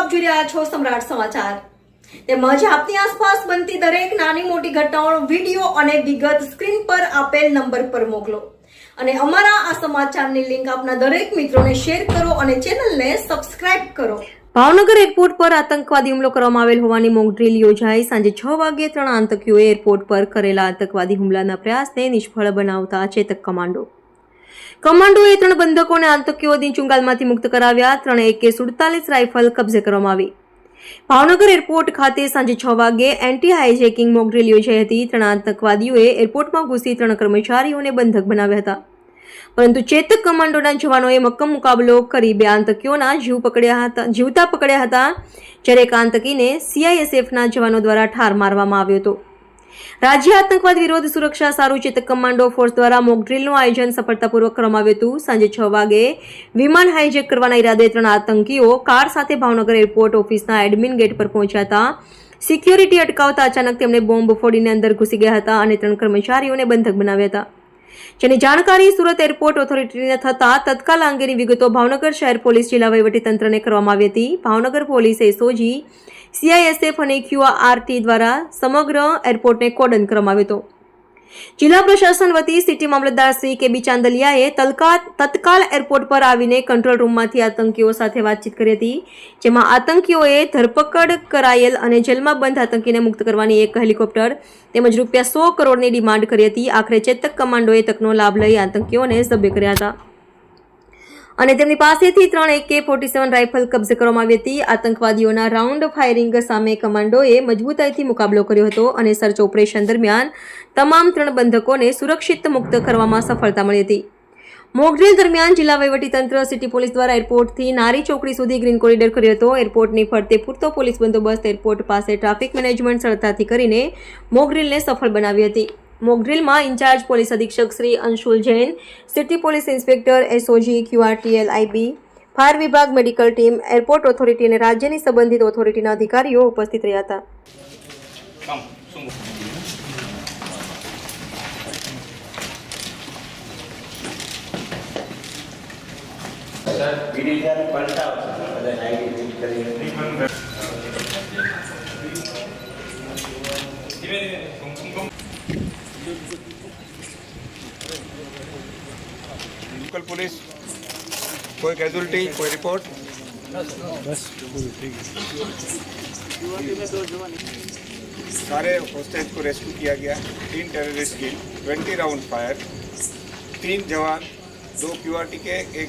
આપ જોઈ રહ્યા છો સમ્રાટ સમાચાર. તેમજ આપની આસપાસ બનતી દરેક નાની મોટી ઘટનાઓનો વીડિયો અને વિગત સ્ક્રીન પર આપેલ નંબર પર મોકલો. અને અમારા આ સમાચારની લિંક આપના દરેક મિત્રોને શેર કરો અને ચેનલને સબસ્ક્રાઇબ કરો. ભાવનગર એરપોર્ટ પર આતંકવાદી હુમલો કરવામાં આવેલ હોવાની મોક ડ્રીલ યોજાઈ. સાંજે છ વાગ્યે ત્રણ આતંકીઓએ એરપોર્ટ પર કરેલા આતંકવાદી હુમલાના પ્રયાસને નિષ્ફળ બનાવતા ચેતક કમાન્ડો કમાન્ડોએ ત્રણ બંધકોને આતંકીઓની ચુંગાલમાંથી મુક્ત કરાવ્યા. ત્રણે એકે સુડતાલીસ રાઇફલ કબજે કરવામાં આવી. ભાવનગર એરપોર્ટ ખાતે સાંજે છ વાગે એન્ટી હાઇજેકિંગ મોકડ્રીલ યોજાઈ હતી. ત્રણ આતંકવાદીઓએ એરપોર્ટમાં ઘૂસી ત્રણ કર્મચારીઓને બંધક બનાવ્યા હતા. પરંતુ ચેતક કમાન્ડોના જવાનોએ મક્કમ મુકાબલો કરી બે આતંકીઓના જીવ પકડ્યા હતા, જીવતા પકડ્યા હતા. જ્યારે એક આતંકીને સીઆઈએસએફના જવાનો દ્વારા ઠાર મારવામાં આવ્યો હતો. રાજ્ય આતંકવાદ વિરોધ સુરક્ષા સારું ચેતક કમાન્ડો ફોર્સ દ્વારા મોકડ્રીલનું આયોજન સફળતાપૂર્વક કરવામાં આવ્યું હતું. સાંજે છ વાગે વિમાન હાઇજેક કરવાના ઈરાદે ત્રણ આતંકીઓ કાર સાથે ભાવનગર એરપોર્ટ ઓફિસના એડમિન ગેટ પર પહોંચ્યા હતા. સિક્યોરિટી અટકાવતા અચાનક તેમણે બોમ્બ ફોડીને અંદર ઘૂસી ગયા હતા અને ત્રણ કર્મચારીઓને બંધક બનાવ્યા હતા. જેની જાણકારી સુરત એરપોર્ટ ઓથોરિટીને થતાં તત્કાલ અંગેની વિગતો ભાવનગર શહેર પોલીસ જિલ્લા વહીવટીતંત્રને કરવામાં આવી હતી. ભાવનગર પોલીસે એસઓજી સીઆઈએસએફ અને ક્યુઆરટી દ્વારા સમગ્ર એરપોર્ટને કોર્ડન કરવામાં આવ્યો હતો. જિલ્લા પ્રશાસન વતી સિટી મામલતદાર શ્રી કે બી ચાંદલિયાએ તત્કાલ એરપોર્ટ પર આવીને કંટ્રોલ રૂમમાંથી આતંકીઓ સાથે વાતચીત કરી હતી, જેમાં આતંકીઓએ ધરપકડ કરાયેલ અને જેલમાં બંધ આતંકીને મુક્ત કરવાની એક હેલિકોપ્ટર તેમજ રૂપિયા સો કરોડની ડિમાન્ડ કરી હતી. આખરે ચેતક કમાન્ડોએ તકનો લાભ લઈ આતંકીઓને સભ્ય કર્યા હતા. અને તેમની પાસેથી ત્રણ એકે ફોર્ટી સેવન રાઇફલ કબજે કરવામાં આવી હતી. આતંકવાદીઓના રાઉન્ડ ફાયરિંગ સામે કમાન્ડોએ મજબૂતાઈથી મુકાબલો કર્યો હતો અને સર્ચ ઓપરેશન દરમિયાન તમામ ત્રણ બંધકોને સુરક્ષિત મુક્ત કરવામાં સફળતા મળી હતી. મોકડ્રીલ દરમિયાન જિલ્લા વહીવટીતંત્ર, સિટી પોલીસ દ્વારા એરપોર્ટથી નારી ચોકડી સુધી ગ્રીન કોરિડોર કર્યો હતો. એરપોર્ટની ફરતે પૂરતો પોલીસ બંદોબસ્ત, એરપોર્ટ પાસે ટ્રાફિક મેનેજમેન્ટ સરળતાથી કરીને મોકડ્રીલને સફળ બનાવી હતી. મોકડ્રીલમાં ઇન્ચાર્જ પોલીસ અધિક્ષક Shri Anshul Jain city police inspector SOG QRTL IB fire વિભાગ મેડિકલ ટીમ એરપોર્ટ ઓથોરિટી અને રાજ્યની સંબંધિત ઓથોરિટીના અધિકારીઓ ઉપસ્થિત રહ્યા હતા. ધીમે ધીમે. लोकल पुलिस कोई कैजुअलिटी कोई रिपोर्ट बस सारे होस्टेज को रेस्क्यू किया गया। तीन टेररिस्ट की ट्वेंटी राउंड फायर तीन जवान दो क्यूआरटी के एक